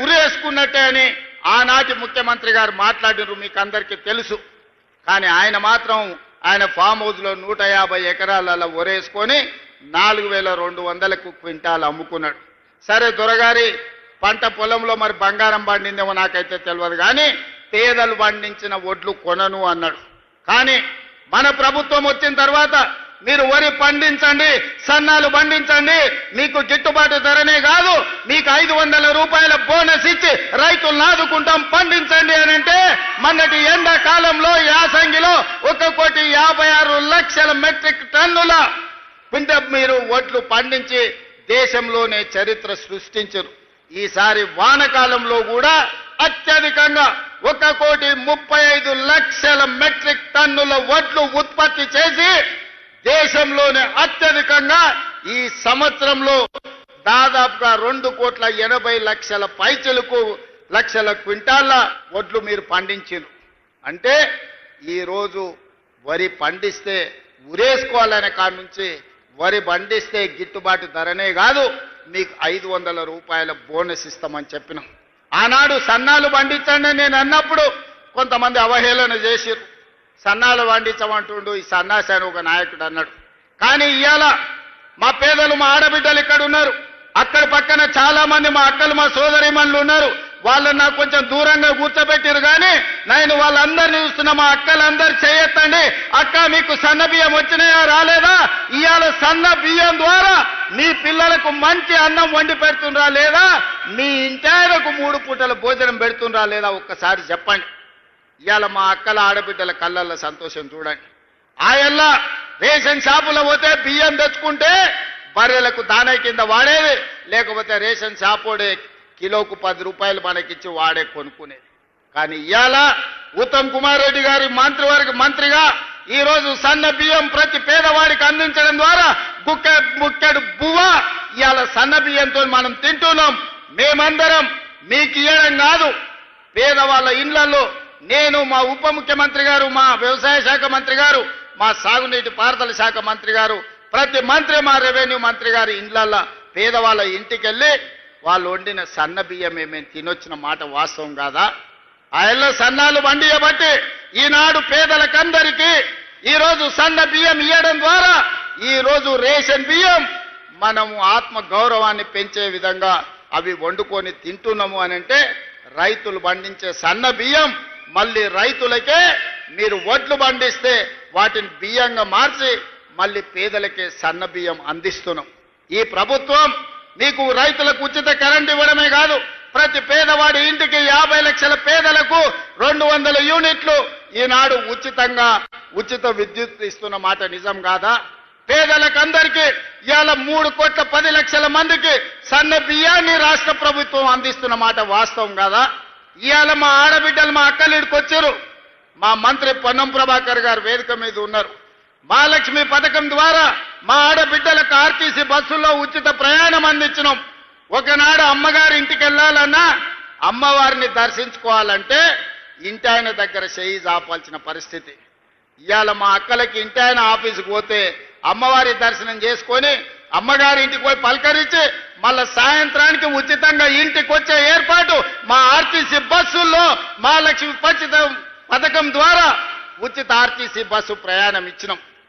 వస్తాయని ఆనాటి ముఖ్యమంత్రి గారు మాట్లాడినారు మీకు అందరికీ తెలుసు. కానీ ఆయన మాత్రం ఆయన ఫామ్ హౌస్లో నూట యాభై ఎకరాలలో ఒరేసుకొని నాలుగు వేల రెండు వందలకు క్వింటాలు అమ్ముకున్నాడు. సరే దొరగారి పంట పొలంలో మరి బంగారం పండిందేమో నాకైతే తెలియదు కానీ పేదలు పండించిన ఒడ్లు కొనను అన్నాడు. కానీ మన ప్రభుత్వం వచ్చిన తర్వాత మీరు వరి పండించండి సన్నాలు పండించండి మీకు గిట్టుబాటు ధరనే కాదు మీకు ఐదు వందల రూపాయల బోనస్ ఇచ్చి రైతులను ఆదుకుంటాం పండించండి అని అంటే మొన్నటి ఎండాకాలంలో యాసంగిలో ఒక కోటి యాభై ఆరు లక్షల మెట్రిక్ టన్నుల పిండ మీరు ఒడ్లు పండించి దేశంలోనే చరిత్ర సృష్టించరు. ఈసారి వానకాలంలో కూడా అత్యధికంగా ఒక కోటి ముప్పై ఐదు లక్షల మెట్రిక్ టన్నుల వడ్లు ఉత్పత్తి చేసి దేశంలోనే అత్యధికంగా ఈ సంవత్సరంలో దాదాపుగా రెండు కోట్ల ఎనభై లక్షల పైచలకు లక్షల క్వింటాళ్ళ వడ్లు మీరు పండించారు. అంటే ఈరోజు వరి పండిస్తే ఉరేసుకోవాలనే కాడ నుంచి వరి పండిస్తే గిట్టుబాటు ధరనే కాదు మీకు ఐదు వందల రూపాయల బోనస్ ఇస్తామని చెప్పినాం. ఆనాడు సన్నాలు పండించండి నేను అన్నప్పుడు కొంతమంది అవహేళన చేసిరు సన్నాలు పండించమంటుండు ఈ సన్నాసాని ఒక నాయకుడు అన్నాడు కానీ ఇవాళ మా పేదలు మా ఆడబిడ్డలు ఇక్కడ ఉన్నారు అక్కడ పక్కన చాలా మంది మా అక్కలు మా సోదరిమణులు ఉన్నారు. వాళ్ళని నాకు కొంచెం దూరంగా కూర్చోబెట్టారు కానీ నేను వాళ్ళందరినీ చూస్తున్న మా అక్కలందరూ చేయొత్తండి అక్క మీకు సన్న బియ్యం వచ్చినాయా రాలేదా? ఇవాళ సన్న బియ్యం ద్వారా మీ పిల్లలకు మంచి అన్నం వండి పెడుతుండ్రా లేదా? మీ ఇంటాయనకు మూడు పూటల భోజనం పెడుతుండ్రా లేదా? ఒక్కసారి చెప్పండి. ఇవాళ మా అక్కల ఆడబిడ్డల కళ్ళల్లో సంతోషం చూడండి. ఆయల్లా రేషన్ షాపులో పోతే బియ్యం తెచ్చుకుంటే బర్రెలకు దానే కింద వాడేది. లేకపోతే రేషన్ షాపోడే కిలోకు పది రూపాయలు మనకిచ్చి వాడే కొనుక్కునేది. కానీ ఇవాళ ఉత్తమ్ కుమార్ రెడ్డి గారి మంత్రివర్గ మంత్రిగా ఈరోజు సన్న బియ్యం ప్రతి పేదవాడికి అందించడం ద్వారా గుక్క ముక్కెడు బువ్వ ఇవాళ సన్న బియ్యంతో మనం తింటున్నాం. మేమందరం మీకు ఇవ్వడం కాదు. పేదవాళ్ళ ఇళ్ళలో నేను మా ఉప ముఖ్యమంత్రి గారు మా వ్యవసాయ శాఖ మంత్రి గారు మా సాగునీటి పారుదల శాఖ మంత్రి గారు ప్రతి మంత్రి మా రెవెన్యూ మంత్రి గారి ఇండ్లల్లో పేదవాళ్ళ ఇంటికి వెళ్ళి వాళ్ళు వండిన సన్న బియ్యమే ఏమేమి తినొచ్చిన మాట వాస్తవం కాదా? ఆయల్లో సన్నాలు వండియబట్టి ఈనాడు పేదలకందరికీ ఈరోజు సన్న బియ్యం ఇవ్వడం ద్వారా ఈరోజు రేషన్ బియ్యం మనము ఆత్మ గౌరవాన్ని పెంచే విధంగా అవి వండుకొని తింటున్నాము అని అంటే రైతులు పండించే సన్న బియ్యం మళ్ళీ రైతులకే మీరు వడ్లు పండిస్తే వాటిని బియ్యంగా మార్చి మళ్ళీ పేదలకే సన్న బియ్యం అందిస్తున్నాం. ఈ ప్రభుత్వం నీకు రైతులకు ఉచిత కరెంట్ ఇవ్వడమే కాదు ప్రతి పేదవాడి ఇంటికి యాభై లక్షల పేదలకు రెండు వందల యూనిట్లు ఈనాడు ఉచితంగా ఉచిత విద్యుత్ ఇస్తున్న మాట నిజం కాదా? పేదలకందరికీ ఇవాళ మూడు కోట్ల పది లక్షల మందికి సన్న బియ్యాన్ని రాష్ట్ర ప్రభుత్వం అందిస్తున్న మాట వాస్తవం కాదా? ఇవాళ మా ఆడబిడ్డలు మా అక్కలు వచ్చారు. మా మంత్రి పొన్నం ప్రభాకర్ గారు వేదిక మీద ఉన్నారు. మహాలక్ష్మి పథకం ద్వారా మా ఆడబిడ్డలకు ఆర్టీసీ బస్సుల్లో ఉచిత ప్రయాణం అందించినాం. ఒకనాడు అమ్మగారి ఇంటికి వెళ్ళాలన్నా అమ్మవారిని దర్శించుకోవాలంటే ఇంటి ఆయన దగ్గర చేయి చాపాల్సిన పరిస్థితి. ఇవాళ మా అక్కలకి ఇంటి ఆయన ఆఫీసుకు పోతే అమ్మవారి దర్శనం చేసుకొని అమ్మగారి ఇంటికి పోయి పలకరించి మళ్ళా సాయంత్రానికి ఉచితంగా ఇంటికి వచ్చే ఏర్పాటు మా ఆర్టీసీ బస్సుల్లో మహాలక్ష్మి పచ్చితం పథకం ద్వారా ఉచిత ఆర్టీసీ బస్సు ప్రయాణం ఇచ్చినాం.